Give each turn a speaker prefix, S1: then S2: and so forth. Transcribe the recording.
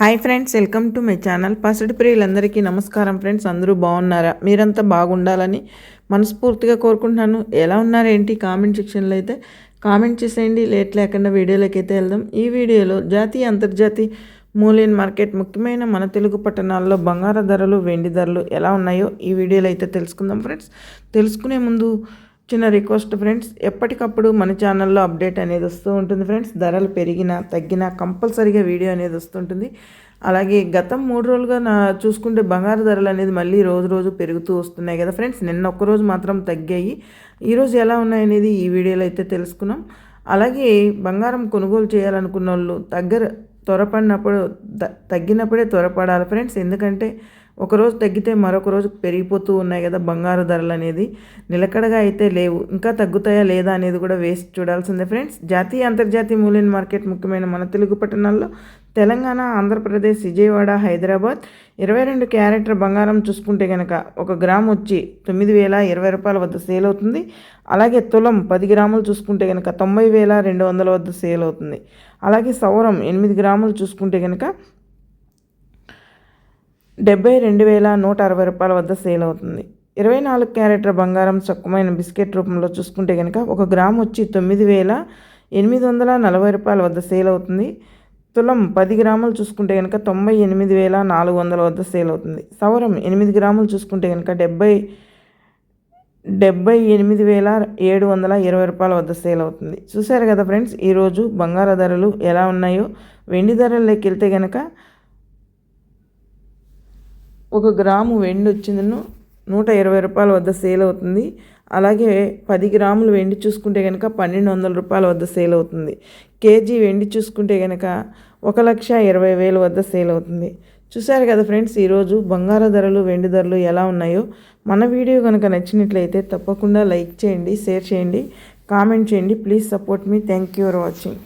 S1: Hi friends welcome to my channel. పసిడి ప్రియులందరికీ నమస్కారం ఫ్రెండ్స్ అందరూ బాగున్నారా? మీరంతా బాగుండాలని మనస్ఫూర్తిగా కోరుకుంటున్నాను. ఎలా ఉన్నారేంటి? కామెంట్ సెక్షన్లో అయితే కామెంట్ చేసేయండి. లేట్ లేకుండా వీడియోలోకి అయితే వెళ్దాం. ఈ వీడియోలో జాతీయ అంతర్జాతీయ మూలియన్ మార్కెట్ ముఖ్యమైన మన తెలుగు పట్టణాల్లో బంగారు ధరలు వెండి ధరలు ఎలా ఉన్నాయో ఈ వీడియోలో అయితే తెలుసుకుందాం ఫ్రెండ్స్. తెలుసుకునే ముందు చిన్న రిక్వెస్ట్ ఫ్రెండ్స్ ఎప్పటికప్పుడు మన ఛానల్లో అప్డేట్ అనేది వస్తూ ఉంటుంది ఫ్రెండ్స్. ధరలు పెరిగినా తగ్గినా కంపల్సరీగా వీడియో అనేది వస్తుంటుంది. అలాగే గతం మూడు రోజులుగా నా చూసుకుంటే బంగారు ధరలు అనేది మళ్ళీ రోజు రోజు పెరుగుతూ వస్తున్నాయి కదా ఫ్రెండ్స్. నిన్న ఒక్కరోజు మాత్రం తగ్గాయి. ఈరోజు ఎలా ఉన్నాయనేది ఈ వీడియోలో అయితే తెలుసుకున్నాం. అలాగే బంగారం కొనుగోలు చేయాలనుకున్న వాళ్ళు దగ్గర త్వరపడినప్పుడు తగ్గినప్పుడే త్వరపడాలి ఫ్రెండ్స్. ఎందుకంటే ఒకరోజు తగ్గితే మరొక రోజు పెరిగిపోతూ ఉన్నాయి కదా బంగారు ధరలు అనేది. నిలకడగా అయితే లేవు. ఇంకా తగ్గుతాయా లేదా అనేది కూడా వేసి చూడాల్సిందే ఫ్రెండ్స్. జాతీయ అంతర్జాతీయ మూల్యం మార్కెట్ ముఖ్యమైన మన తెలుగు పట్టణాల్లో తెలంగాణ ఆంధ్రప్రదేశ్ విజయవాడ హైదరాబాద్ ఇరవై రెండు క్యారెక్టర్ బంగారం చూసుకుంటే కనుక ఒక గ్రామ్ వచ్చి తొమ్మిది వేల ఇరవై రూపాయల వద్ద సేల్ అవుతుంది. అలాగే తులం పది గ్రాములు చూసుకుంటే కనుక తొంభై వేల రెండు వందల వద్ద సేల్ అవుతుంది. అలాగే సౌరం ఎనిమిది గ్రాములు చూసుకుంటే కనుక డెబ్బై రెండు వేల నూట అరవై రూపాయల వద్ద సేల్ అవుతుంది. ఇరవై నాలుగు క్యారెట్ల బంగారం చక్కమైన బిస్కెట్ రూపంలో చూసుకుంటే కనుక ఒక గ్రామ్ వచ్చి తొమ్మిది వేల ఎనిమిది వందల నలభై రూపాయల వద్ద సేల్ అవుతుంది. తులం పది గ్రాములు చూసుకుంటే కనుక తొంభై ఎనిమిది వేల నాలుగు వందల వద్ద సేల్ అవుతుంది. సవరం ఎనిమిది గ్రాములు చూసుకుంటే కనుక డెబ్బై డెబ్బై ఎనిమిది వేల ఏడు వందల ఇరవై రూపాయల వద్ద సేల్ అవుతుంది. చూశారు కదా ఫ్రెండ్స్ ఈరోజు బంగార ధరలు ఎలా ఉన్నాయో? వెండి ధరల్లోకి వెళ్తే కనుక ఒక గ్రాము వెండి వచ్చిందను నూట ఇరవై రూపాయల వద్ద సేల్ అవుతుంది. అలాగే పది గ్రాములు వెండి చూసుకుంటే కనుక పన్నెండు వందల రూపాయల వద్ద సేల్ అవుతుంది. కేజీ వెండి చూసుకుంటే కనుక ఒక లక్ష ఇరవై వేల వద్ద సేల్ అవుతుంది. చూశారు కదా ఫ్రెండ్స్ ఈరోజు బంగార ధరలు వెండి ధరలు ఎలా ఉన్నాయో? మన వీడియో కనుక నచ్చినట్లయితే తప్పకుండా లైక్ చేయండి షేర్ చేయండి కామెంట్ చేయండి. Please support me. Thank you for watching.